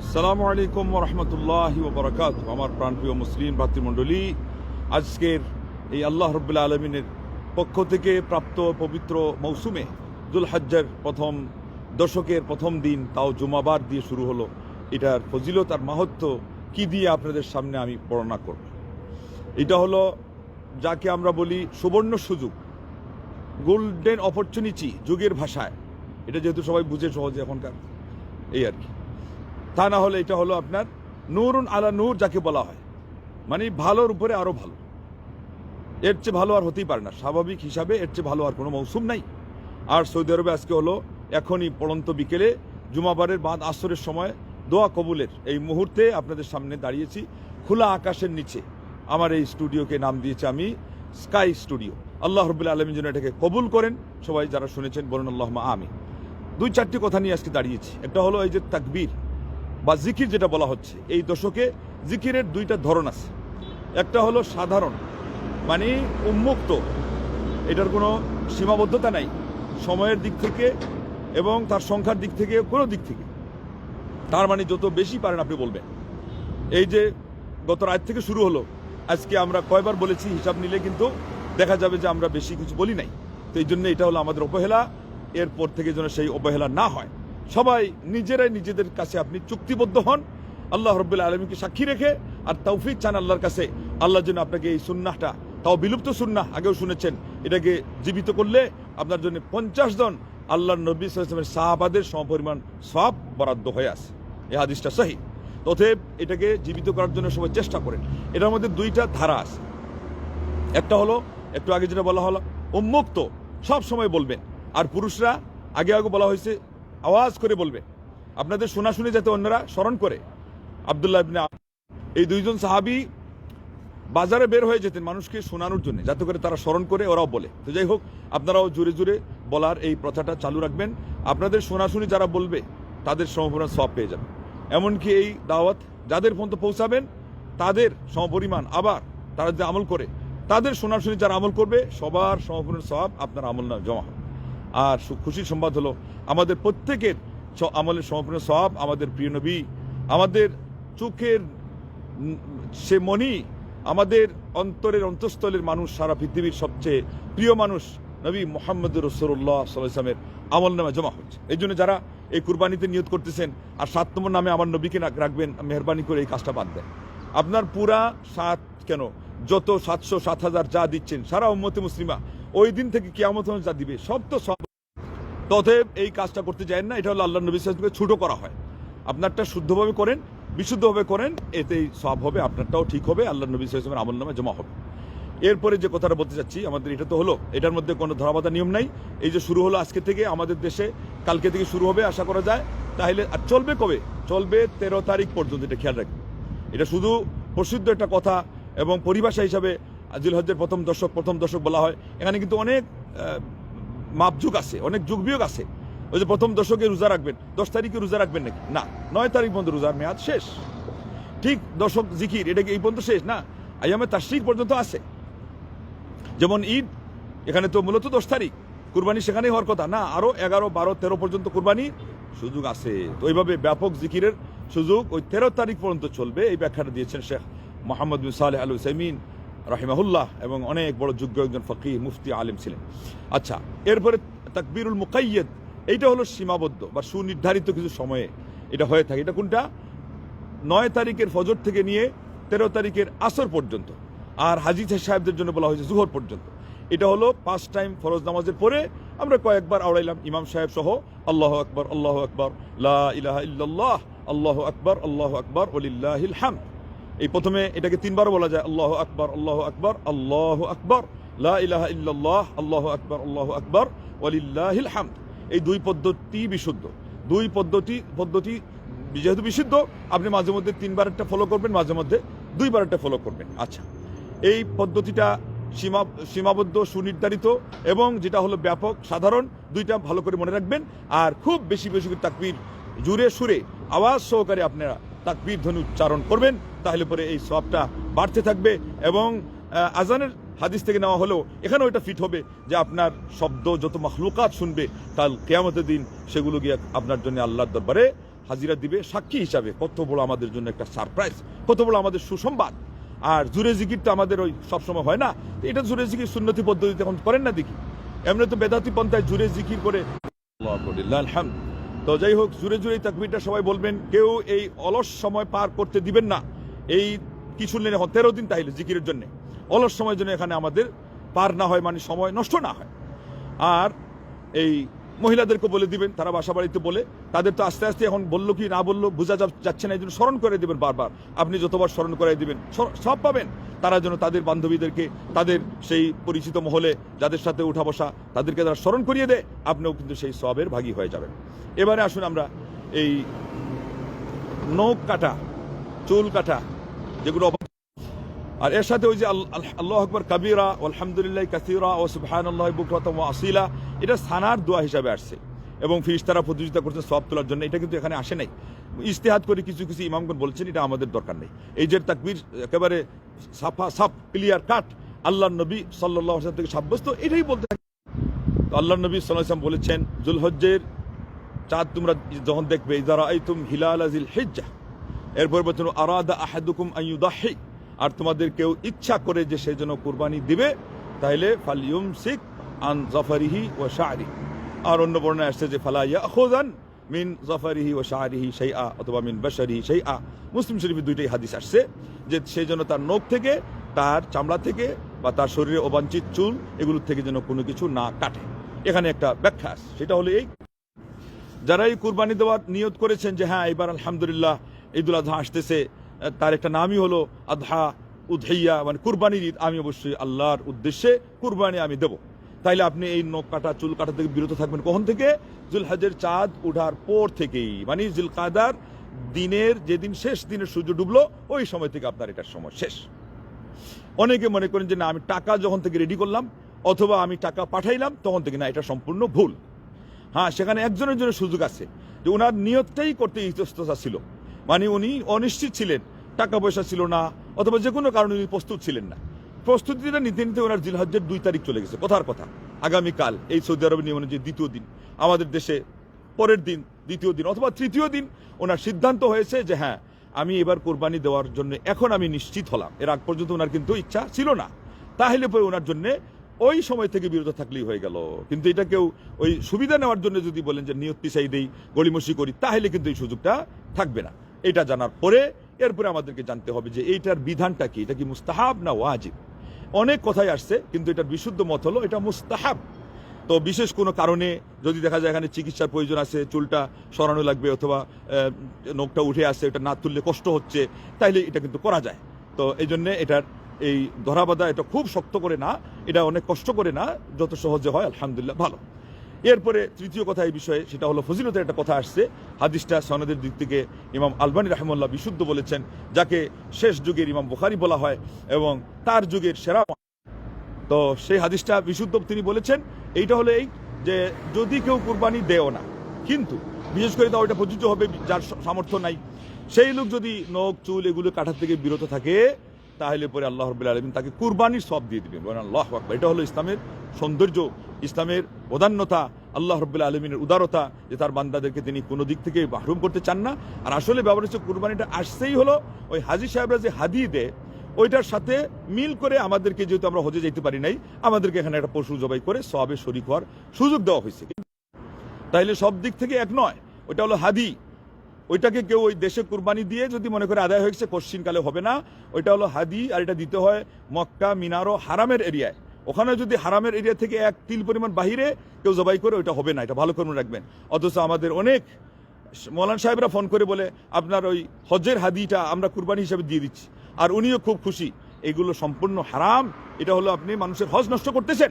আসসালামু আলাইকুম রহমতুল্লাহ বরকাত আমার প্রাণপ্রিয় মুসলিম ভাতৃমণ্ডলী, আজকের এই আল্লাহ রব্বুল্লা আলমিনের পক্ষ থেকে প্রাপ্ত পবিত্র মৌসুমে দুল হজ্জের প্রথম দশকের প্রথম দিন, তাও জুমাবার দিয়ে শুরু হলো। এটার ফজিলত আর মাহাত্ম কি দিয়ে আপনাদের সামনে আমি বর্ণনা করব? এটা হলো, যাকে আমরা বলি সুবর্ণ সুযোগ গোল্ডেন অপরচুনিটি যুগের ভাষায়। এটা যেহেতু সবাই বুঝে সহজে এখনকার, এই আর কি। তা না হলে এটা হলো আপনার নূরুন আলা নূর যাকে বলা হয়। মানে ভালোর উপরে আরও ভালো। এর চেয়ে ভালো আর হতেই পারে না। স্বাভাবিক হিসাবে এর চেয়ে ভালো আর কোনো মৌসুম নাই। আর সৌদি আরবে আজকে হলো এখনই পড়ন্ত বিকেলে জুমাবারের বাদ আসরের সময় দোয়া কবুলের এই মুহূর্তে আপনাদের সামনে দাঁড়িয়েছি খোলা আকাশের নিচে। আমার এই স্টুডিওকে নাম দিয়েছি আমি স্কাই স্টুডিও। আল্লাহ রবুল্লা আলমী যেন এটাকে কবুল করেন। সবাই যারা শুনেছেন বলুন আল্লাহ আমি দুই চারটি কথা নিয়ে আজকে দাঁড়িয়েছি। একটা হলো এই যে তাকবীর। বা জিকির যেটা বলা হচ্ছে, এই দশকে জিকিরের দুইটা ধরন আছে। একটা হলো সাধারণ মানে উন্মুক্ত, এটার কোনো সীমাবদ্ধতা নাই, সময়ের দিক থেকে এবং তার সংখ্যার দিক থেকে কোনো দিক থেকে। তার মানে যত বেশি পারেন আপনি বলবেন। এই যে গত রাত থেকে শুরু হলো, আজকে আমরা কয়বার বলেছি, হিসাব নিলে কিন্তু দেখা যাবে যে আমরা বেশি কিছু বলি নাই। তো এই জন্য এটা হলো আমাদের অবহেলা, এরপর থেকে যেন সেই অবহেলা না হয়। সবাই নিজেরাই নিজেদের কাছে আপনি চুক্তিবদ্ধ হন। আল্লাহ রব্বুল্লাহ আলমীকে সাক্ষী রেখে আর তৌফিক চান আল্লাহর কাছে। আল্লাহ যেন আপনাকে এই সুন্নাহটা, তাও বিলুপ্ত সুন্নাহ, আগেও শুনেছেন, এটাকে জীবিত করলে আপনার জন্য পঞ্চাশ জন আল্লাহ নবী সাল্লামের সাহাবাদের সমপরিমাণ সব বরাদ্দ হয়ে আছে। এ হাদিসটা সহি। তথেব এটাকে জীবিত করার জন্য সবাই চেষ্টা করেন। এটার মধ্যে দুইটা ধারা আছে। একটা হলো, একটু আগে যেটা বলা হলো উন্মুক্ত সব সময় বলবেন। আর পুরুষরা, আগে আগে বলা হয়েছে আওয়াজ করে বলবে। আপনাদের শোনা শুনে যাতে অন্যরা স্মরণ করে। আবদুল্লাহ এই দুইজন সাহাবি বাজারে বের হয়ে যেতেন মানুষকে শোনানোর জন্য, যাতে করে তারা স্মরণ করে, ওরাও বলে। তো যাই হোক, আপনারাও জোরে জোরে বলার এই প্রথাটা চালু রাখবেন। আপনাদের শোনাশুনি যারা বলবে, তাদের সমপরিমাণ সব পেয়ে যাবে এমনকি এই দাওয়াত যাদের পর্যন্ত পৌঁছাবেন, তাদের সমপরিমাণ আবার তারা যে আমল করে, তাদের শোনাশুনি যারা আমল করবে, সবার সমপরিমাণ সব আপনার আমল জমা হবে। আর খুশির সংবাদ হলো, আমাদের প্রত্যেকের আমলের সমপূর্ণ সব আমাদের প্রিয় নবী। আমাদের চোখের সে মনি আমাদের অন্তরের অন্তঃস্থলের মানুষ, সারা পৃথিবীর সবচেয়ে প্রিয় মানুষ নবী মোহাম্মদ রসুল্লাহ সাল্লামের আমল নামে জমা হচ্ছে। এই জন্য যারা এই কুরবানিতে নিয়ত করতেছেন আর সাত নম্বর নামে আমার নবীকে রাখবেন, মেহরবানি করে এই কাজটা বাদ দেন। আপনার পুরা সাত কেন? যত সাতশো সাত হাজার যা দিচ্ছেন, সারা উম্মতে মুসলিমা ওই দিন থেকে কিয়ামত যা দিবে। সব তো সব তথেব এই কাজটা করতে যায় না, এটা হলো আল্লাহ নবী সাল্লামকে ছোট করা হয়। আপনারটা শুদ্ধভাবে করেন, বিশুদ্ধভাবে করেন, এতেই সব হবে, আপনারটাও ঠিক হবে আল্লাহ নবী সাল্লামের আমল নামে জমা হবে। এরপরে যে কথাটা বলতে চাচ্ছি, আমাদের এটা তো হলো, এটার মধ্যে কোনো ধরাবাধা নিয়ম নাই। এই যে শুরু হলো আজকে থেকে, আমাদের দেশে কালকে থেকে শুরু হবে, আশা করা যায়। তাহলে, আর চলবে কবে? চলবে তেরো তারিখ পর্যন্ত, এটা খেয়াল রাখবেন। এটা শুধু প্রসিদ্ধ একটা কথা এবং পরিভাষা হিসাবে আজিল হজ্জের প্রথম দশক প্রথম দশক বলা হয়, এখানে কিন্তু অনেক মাপযুগ আছে, অনেক যুগ বিয়োগ আছে। ওই যে প্রথম দশকে রোজা রাখবেন, দশ তারিখে রোজা রাখবেন নাকি? না, নয় তারিখ পর্যন্ত রোজার মেয়াদ শেষ। ঠিক দশক জিকির, এটা কি এই পর্যন্ত শেষ? না, আইয়ামে তাশরিক পর্যন্ত আছে। যেমন ঈদ, এখানে তো মূলত দশ তারিখ। কুরবানি সেখানেই হওয়ার কথা। না, আরও এগারো, বারো, তেরো পর্যন্ত কুরবানির সুযোগ আছে। তো ওইভাবে ব্যাপক জিকিরের সুযোগ ওই তেরো তারিখ পর্যন্ত চলবে, এই ব্যাখ্যাটা দিয়েছেন শেখ মোহাম্মদ সালেহ আল হুসাইমিন রাহিমাহুল্লাহ এবং অনেক বড় যোগ্য একজন ফকি মুফতি আলিম ছিলেন। আচ্ছা এরপরে তাকবিরুল মুকাইয়েদ এইটা হলো সীমাবদ্ধ বা সুনির্ধারিত কিছু সময়ে এটা হয়ে থাকে। এটা কোনটা? নয় তারিখের ফজর থেকে নিয়ে তেরো তারিখের আসর পর্যন্ত আর হাজি সাহেবদের জন্য বলা হয়েছে জুহর পর্যন্ত। এটা হলো পাঁচ টাইম ফরজ নামাজের পরে আমরা কয়েকবার আওড়াইলাম ইমাম সাহেব সহ, আল্লাহ আকবর আল্লাহ আকবর, লা ইলাহা ইল্লাল্লাহ, আল্লাহ আকবর আল্লাহ আকবর, ওলিল্লাহিল হাম এই প্রথমে এটাকে তিনবার বলা যায়, আল্লাহ আকবর আল্লাহ আকবর আল্লাহ আকবর, লা ইলাহা ইল্লাল্লাহ, আল্লাহ আকবর আল্লাহ আকবর ওলিল্লাহিল হাম এই দুই পদ্ধতি বিশুদ্ধ। দুই পদ্ধতি পদ্ধতি যেহেতু বিশুদ্ধ, আপনি মাঝে মধ্যে তিনবার একটা ফলো করবেন, মাঝে মধ্যে দুইবার একটা ফলো করবেন। আচ্ছা এই পদ্ধতিটা সীমা, সীমাবদ্ধ, সুনির্ধারিত এবং যেটা হলো ব্যাপক, সাধারণ, দুইটা ভালো করে মনে রাখবেন। আর খুব বেশি বেশি তাকবীর জুড়ে সুরে, আওয়াজ সহকারে আপনারা তাকবীর ধ্বনি উচ্চারণ করবেন, তাহলে পরে এই সবটা বাড়তে থাকবে এবং আজানের হাদিস থেকে নেওয়া হলেও এখানেও এটা ফিট হবে যে আপনার শব্দ যত মখলুকাত শুনবে কাল কেয়ামতের দিন সেগুলো গিয়ে আপনার জন্য আল্লাহর দরবারে হাজিরা দিবে সাক্ষী হিসাবে। কত বড় আমাদের জন্য একটা সারপ্রাইজ কত বড় আমাদের সুসংবাদ। আর জুরে জিকির তো আমাদের ওই সবসময় হয় না। এটা জুরে জিকির সুন্নতি পদ্ধতিতে এখন করেন না দেখি। এমনি তো বেদাতি পন্থায় জুরে জিকির করে হামদ। তো যাই হোক, জুড়ে জুড়ে তাকবিরটা সবাই বলবেন, কেউ এই অলস সময় পার করতে দিবেন না। এই কিছু নেই তেরো দিন তাইলে জিকিরের জন্য। অলস সময়ের জন্য এখানে আমাদের পার না হয় মানে সময় নষ্ট না হয়। আর এই মহিলাদেরকে বলে দিবেন, তারা বাসা বাড়িতে বলে, তাদের তো আস্তে আস্তে এখন বলল কি না বলল বোঝা যাচ্ছে না, এই জন্য স্মরণ করে দিবেন বারবার। আপনি যতবার স্মরণ করে দিবেন সব পাবেন। তারা যেন তাদের বান্ধবীদেরকে, তাদের সেই পরিচিত মহলে যাদের সাথে উঠা বসা, তাদেরকে তারা স্মরণ করিয়ে দেয়, আপনিও কিন্তু সেই সবের ভাগী হয়ে যাবেন। এবারে আসুন আমরা এই নখ কাটা, চুল কাটা, যেগুলো আর এর সাথে ওই যে আল- আল- আল্লাহ আকবর কাবিরা আলহামদুলিল্লাহ কাসিরা, ও সুবহান আল্লাহ বুকরতম আসিলা, এটা সানার দোয়া হিসাবে আসছে। এবং ফিরিস্তারা প্রতিযোগিতা করছেন সব তোলার জন্য। এটা কিন্তু এখানে আসে নাই। ইস্তেহাদ করে কিছু কিছু ইমামগণ বলছেন, এটা আমাদের দরকার নেই। এই যে তাকবির একেবারে সাফা, সাফ ক্লিয়ার কাট আল্লাহ নবী সাল্লাহ আসলাম থেকে সাব্যস্ত, এটাই বলতে থাকে। আল্লাহ নবী সাল্লাম বলেছেন, জুলহজ্জের চাঁদ তোমরা যখন দেখবে যারা এই তুম হিলাল আজিল হেজ্জা। এরপর বলছেন, আরাদা আহাদুকুম আইয়ুদাহি আর তোমাদের কেউ ইচ্ছা করে যে সে যেন কুরবানি দিবে তাহলে ফালিউম সিক আন জফারিহি ও শাহরি আর অন্য বর্ণায় আসছে যে, ফালা ইয়াখুদান মিন জফারিহি ও শাহরিহি সেই আ অথবা মিন বাশারিহি সেই আ মুসলিম শরীফের দুইটাই হাদিস আসছে, যে সে যেন তার নখ থেকে, তার চামড়া থেকে বা তার শরীরে অবাঞ্ছিত চুল এগুলোর থেকে যেন কোনো কিছু না কাটে। এখানে একটা ব্যাখ্যা সেটা হলো এই। যারা এই কুরবানি দেওয়ার নিয়ত করেছেন যে হ্যাঁ এবার আলহামদুলিল্লাহ ঈদুল আজহা আসতেছে তার একটা নামই হলো আধা উধাইয়া মানে কুরবানির ঈদ। আমি অবশ্যই আল্লাহর উদ্দেশ্যে কুরবানি আমি দেব। তাইলে আপনি এই নখ কাটা, চুল কাটা থেকে বিরত থাকবেন কখন থেকে? জুলহাজের চাঁদ উঠার পর থেকেই। মানে জুল কাদার দিনের যেদিন শেষ দিনের সূর্য ডুবলো, ওই সময় থেকে আপনার এটার সময় শেষ। অনেকে মনে করেন যে, না, আমি টাকা যখন থেকে রেডি করলাম, অথবা আমি টাকা পাঠাইলাম, তখন থেকে না, এটা সম্পূর্ণ ভুল। হ্যাঁ সেখানে একজনের জন্য সুযোগ আছে। যে ওনার নিয়তটাই করতে ইতস্ততা ছিল। মানে উনি অনিশ্চিত ছিলেন। টাকা পয়সা ছিল না, অথবা যে কোনো কারণে উনি প্রস্তুত ছিলেন না। প্রস্তুতিটা নিতে নিতে ওনার জিলহজ্জের দুই তারিখ চলে গেছে, কথার কথা। আগামীকাল, এই সৌদি আরবের নিয়ম অনুযায়ী দ্বিতীয় দিন, আমাদের দেশে পরের দিন, দ্বিতীয় দিন, অথবা তৃতীয় দিন ওনার সিদ্ধান্ত হয়েছে যে হ্যাঁ আমি এবার কোরবানি দেওয়ার জন্য এখন আমি নিশ্চিত হলাম। এর আগ পর্যন্ত ওনার কিন্তু ইচ্ছা ছিল না। তাহলে পরে ওনার জন্য ওই সময় থেকে বিরত থাকলেই হয়ে গেল। কিন্তু এটা কেউ ওই সুবিধা নেওয়ার জন্য যদি বলেন যে, নিয়ত পিছাই দেই গড়িমসি করি, তাহলে কিন্তু এই সুযোগটা থাকবে না। এটা জানার পরে এরপরে আমাদেরকে জানতে হবে যে এইটার বিধানটা কি? এটা কি মুস্তাহাব না ওয়াজিব? অনেক কথাই আসছে, কিন্তু এটার বিশুদ্ধ মত হলো এটা মুস্তাহাব। তো বিশেষ কোনো কারণে যদি দেখা যায় এখানে চিকিৎসার প্রয়োজন আছে, চুলটা সরানো লাগবে অথবা নখটা উঠে আসছে, এটা না তুললে কষ্ট হচ্ছে, তাইলে এটা কিন্তু করা যায়। তো এই জন্যে এটার এই ধরাবাধা এটা খুব শক্ত করে না, এটা অনেক কষ্ট করে না, যত সহজে হয়, আলহামদুলিল্লাহ, ভালো। এরপরে তৃতীয় কথা এই বিষয়ে, সেটা হলো ফজিলতের একটা কথা আসছে। হাদিসটা সনদের দিক থেকে ইমাম আলবানী রাহমুল্লাহ বিশুদ্ধ বলেছেন, যাকে শেষ যুগের ইমাম বুখারি বলা হয় এবং তার যুগের সেরা তো সেই হাদিসটা বিশুদ্ধ তিনি বলেছেন, এইটা হলো এই যে যদি কেউ কুরবানি দেও না, কিন্তু বিশেষ করে তাও এটা প্রযোজ্য হবে যার সামর্থ্য নাই। সেই লোক যদি নখ, চুল এগুলো কাটার থেকে বিরত থাকে তাহলে পরে আল্লাহ রবিল আলমিন তাকে কুরবানির সব দিয়ে দিবেন। বলেন, আল্লাহ আকবার। এটা হলো ইসলামের সৌন্দর্য, ইসলামের প্রধান্যতা আল্লাহ রব্বুল্লাহ আলমিনের উদারতা, যে তার বান্দাদেরকে তিনি কোনো দিক থেকে মাহরুম করতে চান না। আর আসলে ব্যাপার হচ্ছে কুরবানিটা আসছেই হলো ওই হাজি সাহেবরা যে হাদি দেয়, ওইটার সাথে মিল করে আমাদেরকে যেহেতু আমরা হজে যেতে পারি নাই, আমাদেরকে এখানে একটা পশু জবাই করে সবে শরিক হওয়ার সুযোগ দেওয়া হয়েছে। তাইলে সব দিক থেকে এক নয়, ওইটা হলো হাদি। ওইটাকে কেউ ওই দেশে কুরবানি দিয়ে যদি মনে করে আদায় হয়েছে, কোশ্চিনকালে হবে না। ওইটা হলো হাদি, আর এটা দিতে হয় মক্কা মিনারো হারামের এরিয়ায়। ওখানে যদি হারামের এরিয়া থেকে এক তিল পরিমাণ বাহিরে কেউ জবাই করে, ওইটা হবে না। এটা ভালো করে রাখবেন। অথচ আমাদের অনেক মৌলান সাহেবরা ফোন করে বলে, আপনার ওই হজের হাদিটা আমরা কুরবানি হিসাবে দিয়ে দিচ্ছি। আর উনিও খুব খুশি। এগুলো সম্পূর্ণ হারাম। এটা হলো আপনি মানুষের হজ নষ্ট করতেছেন।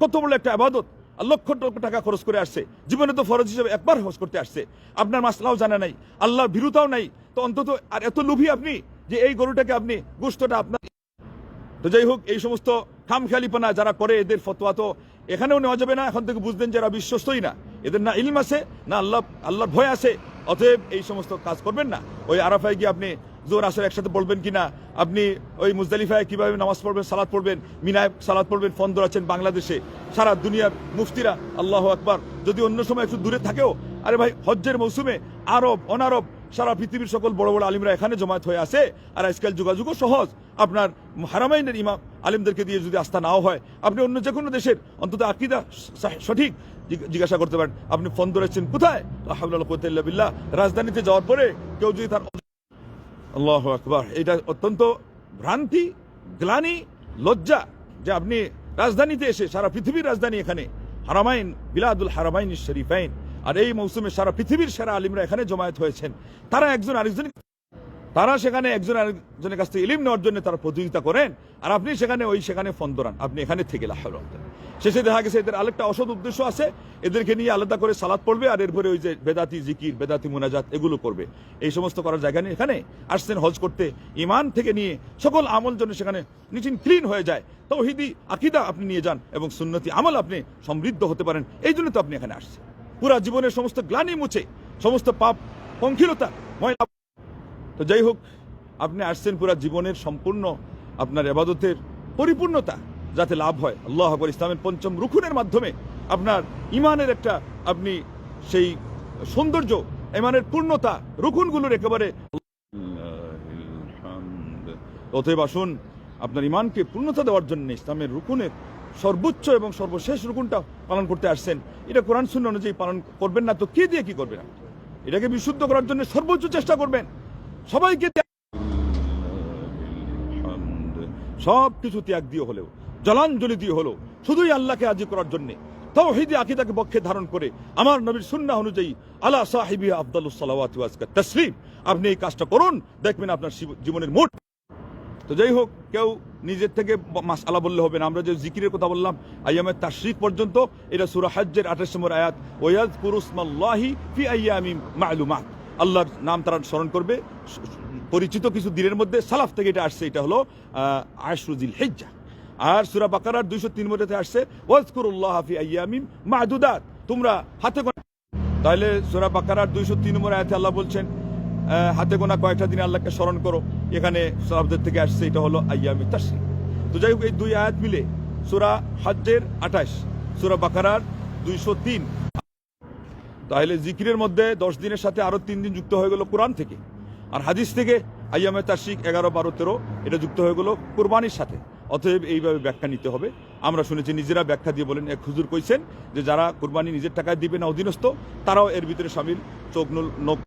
কত বড় একটা আবাদত। লক্ষ লক্ষ টাকা খরচ করে আসছে। জীবনে তো ফরজ হিসেবে একবার হজ করতে আসছে। আপনার মাসলাও জানা নাই, আল্লাহর ভীরুতাও নাই। তো অন্তত আর এত লোভী আপনি যে এই গরুটাকে আপনি গোস্তটা আপনার তো যাই হোক, এই সমস্ত খামখেয়ালিপনা যারা করে, এদের ফতোয়া তো এখানেও নেওয়া যাবে না। এখন থেকে বুঝতেন যারা বিশ্বস্তই না। এদের না ইলম আছে, না আল্লাহ আল্লাহর ভয় আছে। অতএব এই সমস্ত কাজ করবেন না। ওই আরাফায় গিয়ে আপনি জোর আসর একসাথে পড়বেন কিনা? আপনি ওই মুজদালিফায় কীভাবে নামাজ পড়বেন সালাদ পড়বেন? মিনায় সালাদ পড়বেন, ফোন ধরাচ্ছেন বাংলাদেশে। সারা দুনিয়ার মুফতিরা, আল্লাহ আকবার। যদি অন্য সময় একটু দূরে থাকেও, আরে ভাই, হজ্জের মৌসুমে আরব, অনারব, সারা পৃথিবীর সকল বড় বড় আলিমরা এখানে জমায়েত হয়ে আছে। আর আজকাল যোগাযোগও সহজ। আপনার হারামাইনের ইমাম আলিমদেরকে দিয়ে যদি আস্থা নাও হয়, আপনি অন্য যে কোনো দেশের, অন্তত আকিদা সঠিক জিজ্ঞাসা করতে পারেন। আপনি ফোন ধরেছেন কোথায়? রাজধানীতে যাওয়ার পরে কেউ যদি তার আল্লাহ আকবর। এটা অত্যন্ত ভ্রান্তি, গ্লানি, লজ্জা যে আপনি রাজধানীতে এসে সারা পৃথিবীর রাজধানী এখানে, হারামাইন, বিলাদুল হারামাইন শরীফাইন, আর এই মৌসুমে সারা পৃথিবীর সেরা আলিমরা এখানে জমায়েত হয়েছেন। তারা একজন আরেকজন তারা সেখানে একজন আরেকজনের কাছ থেকে ইলিম নেওয়ার জন্য তারা প্রতিযোগিতা করেন, আর আপনি সেখানে ওই সেখানে ফোন ধরান আপনি এখানে থেকে লাহাল শেষে দেখা গেছে এদের আরেকটা অসৎ উদ্দেশ্য আছে, এদেরকে নিয়ে আলাদা করে সালাদ পড়বে, আর এরপরে ওই যে বেদাতি জিকির, বেদাতি মুনাজাত এগুলো করবে। এই সমস্ত করার জায়গা নেই এখানে। আসছেন হজ করতে, ইমান থেকে নিয়ে সকল আমল জন্য সেখানে নিচিন ক্লিন হয়ে যায়, তৌহিদি আকিদা আপনি নিয়ে যান এবং সুন্নতি আমল আপনি সমৃদ্ধ হতে পারেন। এই জন্য তো আপনি এখানে আসছেন। পুরা জীবনের সমস্ত গ্লানি মুছে, সমস্ত পাপ পঙ্কিলতা ময়লা তো যাই হোক, আপনি আসছেন পুরা জীবনের সম্পূর্ণ আপনার এবাদতের পরিপূর্ণতা যাতে লাভ হয়। আল্লাহ আকবর, ইসলামের পঞ্চম রুখুনের মাধ্যমে আপনার ইমানের একটা আপনি সেই সৌন্দর্য ইমানের পূর্ণতা রুখুনগুলোর একেবারে অতএব আসুন, আপনার ইমানকে পূর্ণতা দেওয়ার জন্য ইসলামের রুকুনের সর্বোচ্চ এবং সর্বশেষ রুকুনটা পালন করতে আসছেন। এটা কোরআন শূন্য অনুযায়ী পালন করবেন না তো কে দিয়ে কি করবেন? এটাকে বিশুদ্ধ করার জন্য সর্বোচ্চ চেষ্টা করবেন। সবাইকে সব কিছু ত্যাগ দিয়ে হলেও, জলাঞ্জলি দিয়ে হলেও, শুধুই আল্লাহকে আজি করার জন্য, তৌহিদি আকিদাকে পক্ষে ধারণ করে, আমার নবীর সুন্নাহ অনুযায়ী আলা সাহিবি আফদালুস সালাওয়াত ওয়া আজকা তাসলিম। আপনি এই কাজটা করুন, দেখবেন আপনার জীবনের মোট। তো যাই হোক, কেউ নিজের থেকে মাসালা বললে হবে না। আমরা যে জিকিরের কথা বললাম আইয়ামের তাশরিক পর্যন্ত, এটা সুরা হাজ্জের আঠাশ নম্বর আয়াত ওয়াজ কুরুসমাল্লাহি ফি আইয়ামিম মালুমাত। আল্লাহর নাম তারা স্মরণ করবে। পরিচিত কিছু দিনের মধ্যে সালাফ থেকে এটা আসছে, এটা হলো আশরুজিল হেজ্জা আর সুরা বাকারার দুইশো তিন মধ্যে আসছে, ওয়াজকুরুল্লাহ ফি আইয়ামিম মাদুদাত। তোমরা হাতে তাহলে সুরা বাকারার দুইশো তিন নম্বর আয়াতে আল্লাহ বলছেন হাতে গোনা কয়েকটা দিন আল্লাহকে স্মরণ করো। এখানে সাহাবদের থেকে আসছে, এটা হলো আইয়ামি তাসরি তো যাই হোক, এই দুই আয়াত মিলে সুরা হাজ্জের আঠাশ, সুরা বাকারার দুইশো তিন তাহলে জিকিরের মধ্যে দশ দিনের সাথে আরও তিন দিন যুক্ত হয়ে গেল কোরআন থেকে। আর হাদিস থেকে আইয়ামে তাশিক এগারো, বারো, তেরো, এটা যুক্ত হয়ে গেল কোরবানির সাথে। অতএব এইভাবে ব্যাখ্যা নিতে হবে। আমরা শুনেছি নিজেরা ব্যাখ্যা দিয়ে বলেন, এক হুজুর কইছেন যে যারা কোরবানি নিজের টাকায় দিবে না, অধীনস্থ, তারাও এর ভিতরে সামিল, চোখ নোক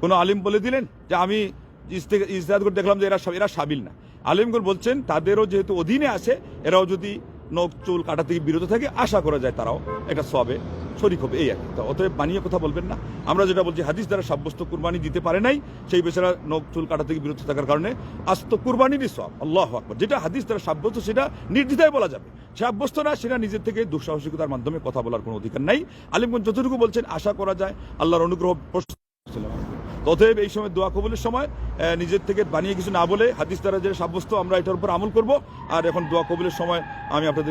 কোনো আলিম বলে দিলেন যে আমি ইস্তে- ইজতেহাদ করে দেখলাম যে এরা এরা সাবিল না। আলিমগুল বলছেন, তাদেরও যেহেতু অধীনে আছে, এরাও যদি নখ, চুল, কাটা থেকে বিরত থাকে আশা করা যায় তারাও একটা সবে শরিক হবে, এই আর। তো অতএব বানিয়ে কথা বলবেন না। আমরা যেটা বলছি, হাদিস দ্বারা সাব্যস্ত কুরবানি দিতে পারে নাই, সেই বেচারা নখ, চুল, কাটা থেকে বিরত থাকার কারণে আস্ত কুরবানিরই সব আল্লাহ আকবর। যেটা হাদিস দ্বারা সাব্যস্ত, সেটা নির্দ্বিধায় বলা যাবে। সাব্যস্ত না, সেটা নিজের থেকে দুঃসাহসিকতার মাধ্যমে কথা বলার কোনো অধিকার নাই। আলিমগঞ্জ যতটুকু বলছেন, আশা করা যায়, আল্লাহর অনুগ্রহ অতএব এই সময় দোয়া কবুলের সময় নিজের থেকে বানিয়ে কিছু না বলে হাদিস দ্বারা যে সাব্যস্ত আমরা এটার উপর আমল করব। আর এখন দোয়া কবুলের সময় আমি আপনাদের